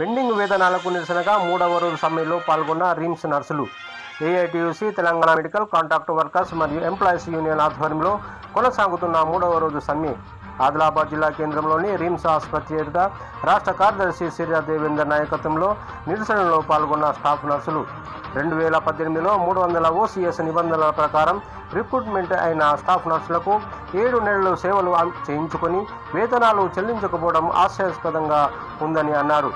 Pending వేతనాలకు నిరసనగా మూడవ రోజు సమ్మెలో పాల్గొన్న రిమ్స్ నర్సులు. AITUC Telangana medical contract workers మరియు ఎంప్లాయీస్ యూనియన్ ఆధ్వర్యంలో కొనసాగుతున్న మూడవ రోజు సమ్మె. ఆదిలాబాద్ జిల్లా కేంద్రంలోని రిమ్స్ ఆసుపత్రి ఎదుట రాష్ట్ర కార్యదర్శి సిరియా దేవేందర్ నాయకత్వంలో నిరసనలో పాల్గొన్న స్టాఫ్ నర్సులు. రెండు వేల పద్దెనిమిదిలో మూడు వందల ఓసీఎస్ నిబంధనల ప్రకారం రిక్రూట్మెంట్ అయిన స్టాఫ్ నర్సులకు ఏడు నెలలు సేవలు చేయించుకొని వేతనాలు చెల్లించకపోవడం ఆశ్చర్యస్పదంగా ఉందని అన్నారు.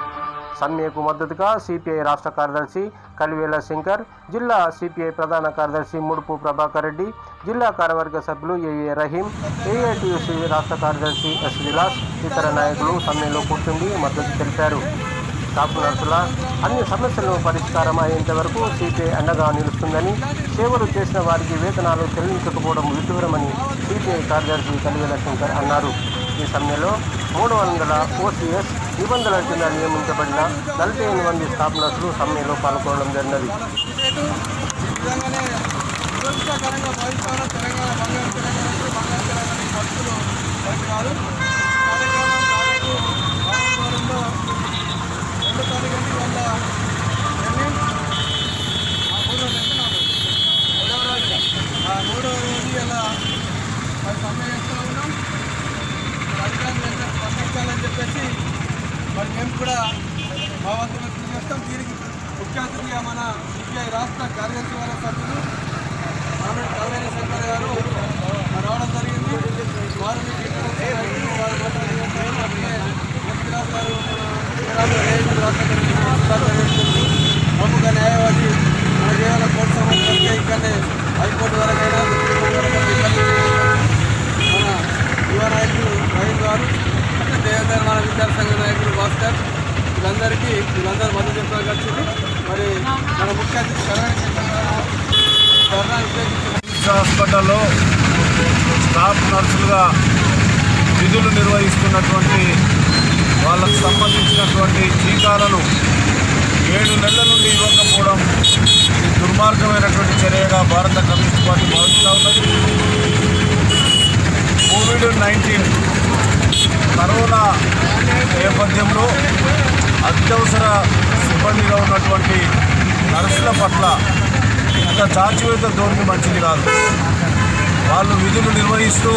సమ్మెకు మద్దతుగా సిపిఐ రాష్ట్ర కార్యదర్శి కలివేల శంకర్ జిల్లా సిపిఐ ప్రధాన కార్యదర్శి ముడుపు ప్రభాకర్ రెడ్డి జిల్లా కార్యవర్గ సభ్యులు ఏఏ రహీం ఏఐటియుసి రాష్ట్ర కార్యదర్శి ఎస్ విలాస్ ఇతర నాయకులు సమ్మెలో కూర్చుండి మద్దతు తెలిపారు. స్టాఫ్ నర్సుల అన్ని సమస్యలను పరిష్కారం అయ్యేంత వరకు సిపిఐ అండగా నిలుస్తుందని సేవలు చేసిన వారికి వేతనాలు చెల్లించకపోవడం విడ్డూరమని సిపిఐ కార్యదర్శి కలివేల శంకర్ అన్నారు. ఈ సమ్మెలో మూడు వందల ఓసీఎస్ నిబంధనల కింద నియమించబడిన నలభై ఎనిమిది మంది స్టాఫ్ నర్సులు సమ్మెలో పాల్గొనడం జరిగినది. చెప్పేసి మరి మేము కూడా మా వంతు కృషి చేస్తాం దీనికి ముఖ్య అతిథిగా మన సిపిఐ రాష్ట్ర కార్యదర్శి వారి సభ్యులు మామిడి కావేరీ శంకర్ గారు రావడం జరిగింది. వారు ప్రముఖ న్యాయవాది మన కేవలం కోర్టు ఇక్కడనే హైకోర్టు వరకైనా మన యువ నాయకులు రవీంద్ర గారు దేవేంద్ర మన విద్యార్థి భాస్కర్ వీళ్ళందరికీ వీళ్ళందరూ మద్దతు చెప్పడానికి వచ్చింది మరి మన ముఖ్య అతిథి హాస్పిటల్లో స్టాఫ్ నర్సులుగా విధులు నిర్వహిస్తున్నటువంటి వాళ్ళకు సంబంధించినటువంటి టీకాలను ఏడు నెలల నుండి ఇవ్వకపోవడం ఇది దుర్మార్గమైనటువంటి చర్యగా భారత కమ్యూనిస్ట్ పార్టీ భావిస్తూ ఉన్నది. కోవిడ్ నైన్టీన్ కరోనా నేపథ్యంలో అత్యవసర సిబ్బందిగా ఉన్నటువంటి నర్సుల పట్ల ఇంత చాచివేత ధోరణి మంచిది కాదు. వాళ్ళు విధులు నిర్వహిస్తూ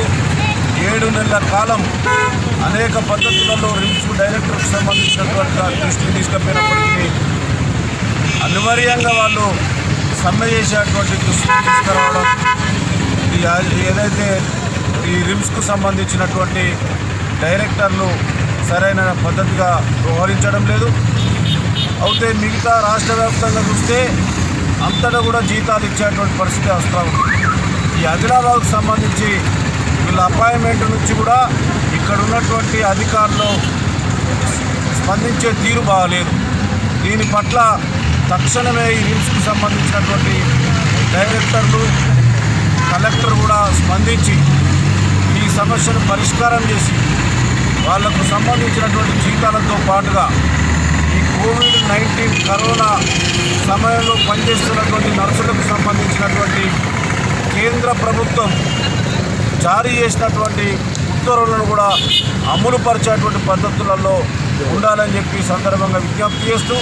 ఏడు నెలల కాలం అనేక పద్ధతులలో రిమ్స్ డైరెక్టర్కి సంబంధించినటువంటి దృష్టికి తీసుకుపోయినప్పటికీ అనివార్యంగా వాళ్ళు సమ్మె చేసేటువంటి దృష్టికి తీసుకురావడం ఏదైతే ఈ రిమ్స్కు సంబంధించినటువంటి డైరెక్టర్లు సరైన పద్ధతిగా వ్యవహరించడం లేదు. అయితే మిగతా రాష్ట్ర వ్యాప్తంగా చూస్తే అంతటా కూడా జీతాలు ఇచ్చేటువంటి పరిస్థితి వస్తూ ఉంది ఈ ఆదిలాబాద్కు సంబంధించి వీళ్ళ అపాయింట్మెంట్ నుంచి కూడా ఇక్కడ ఉన్నటువంటి అధికారులు స్పందించే తీరు బాగాలేదు. దీని పట్ల తక్షణమే ఈ రిమ్స్కు సంబంధించినటువంటి డైరెక్టర్లు కలెక్టర్ కూడా స్పందించి ఈ సమస్యను పరిష్కారం చేసి వాళ్ళకు సంబంధించినటువంటి జీతాలతో పాటుగా ఈ కోవిడ్ నైన్టీన్ కరోనా సమయంలో పనిచేస్తున్నటువంటి నర్సులకు సంబంధించినటువంటి కేంద్ర ప్రభుత్వం జారీ చేసినటువంటి ఉత్తర్వులను కూడా అమలు పరిచేటువంటి పద్ధతులలో ఉండాలని చెప్పి సందర్భంగా విజ్ఞప్తి చేస్తూ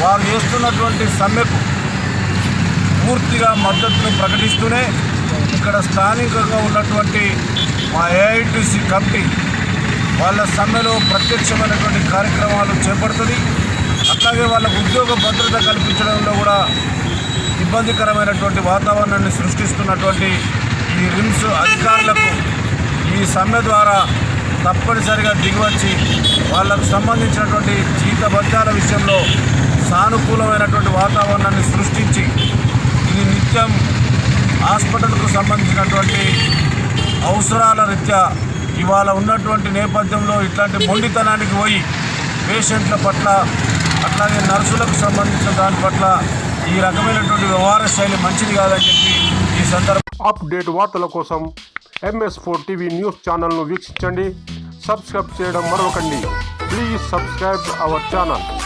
వారు చేస్తున్నటువంటి సమ్మెకు పూర్తిగా మద్దతును ప్రకటిస్తూనే ఇక్కడ స్థానికంగా ఉన్నటువంటి మా ఏఐటీసీ కమిటీ వాళ్ళ సమ్మెలో ప్రత్యక్షమైనటువంటి కార్యక్రమాలు చేపడుతుంది. అట్లాగే వాళ్ళకు ఉద్యోగ భద్రత కల్పించడంలో కూడా ఇబ్బందికరమైనటువంటి వాతావరణాన్ని సృష్టిస్తున్నటువంటి ఈ రిమ్స్ అధికారులకు ఈ సమ్మె ద్వారా తప్పనిసరిగా దిగివచ్చి వాళ్ళకు సంబంధించినటువంటి జీతభత్యాల విషయంలో సానుకూలమైనటువంటి వాతావరణాన్ని సృష్టించి ఇది నిత్యం హాస్పిటల్కు సంబంధించినటువంటి అవసరాల రీత్యా ఇవాళ ఉన్నటువంటి నేపథ్యంలో ఇట్లాంటి మొండితనానికి పోయి పేషెంట్ల పట్ల అట్లాగే నర్సులకు సంబంధించిన దాని పట్ల ఈ రకమైనటువంటి వ్యవహార శైలి మంచిది కాదని చెప్పి ఈ సందర్భం అప్డేట్ వార్తల కోసం ఎంఎస్ ఫోర్ టీవీ న్యూస్ ఛానల్ను వీక్షించండి. సబ్స్క్రైబ్ చేయడం మరొకండి. Please subscribe our channel.